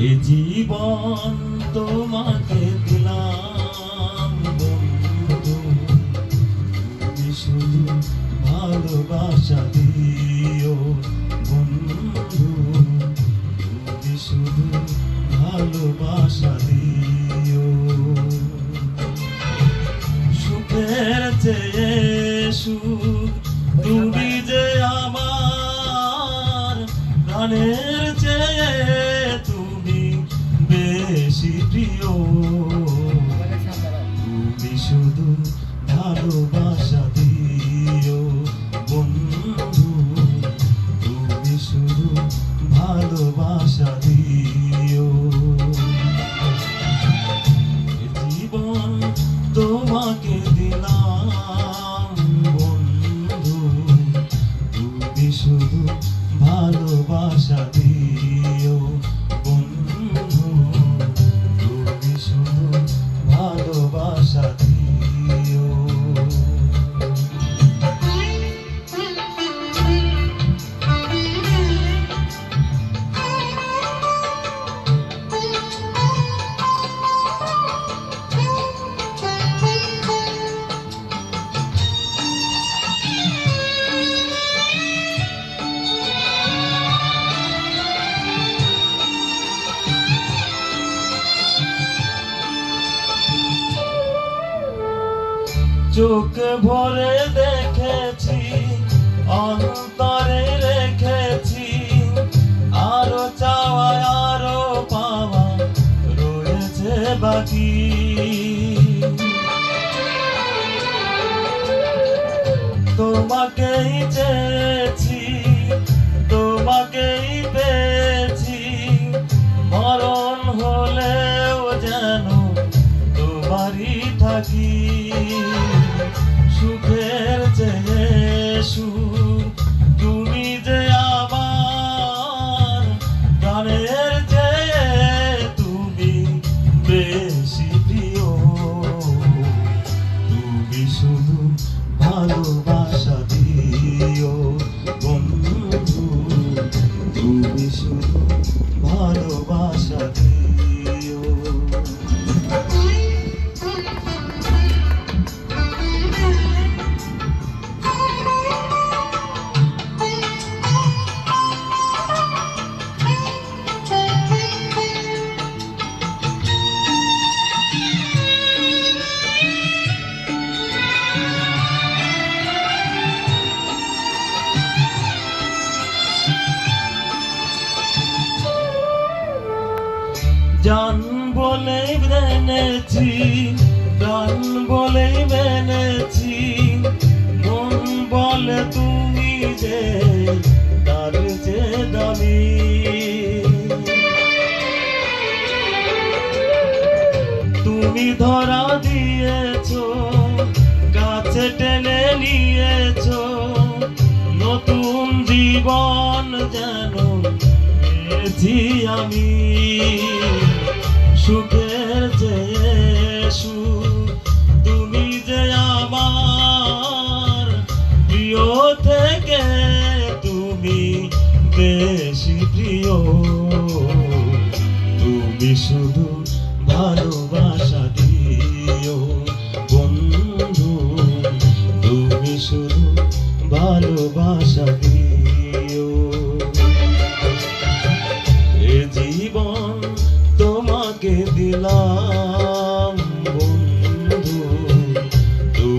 এ জীবন তোমাকে দিলাম, বন্ধু। তুমি শুধু ভালোবাসা দিও, বন্ধু। তুমি শুধু ভালোবাসা দিও। সুখের চেয়ে সুখ, তুমি যে আমার তুমি শুধু ভালোবাসা। ভালোবাসা চোখ ভরে দেখেছি অন্তরে বলে মেনেছি, প্রাণ বলে মেনেছি। মন তুমি যে তার যে দামি। তুমি ধরা দিয়েছ, কাছে টেনে নিয়েছো। নতুন জীবন যেন পেয়েছি আমি। সুখের সুখ তুমি যে আমার প্রিয় তুমি বেশি প্রিয়। তুমি শুধু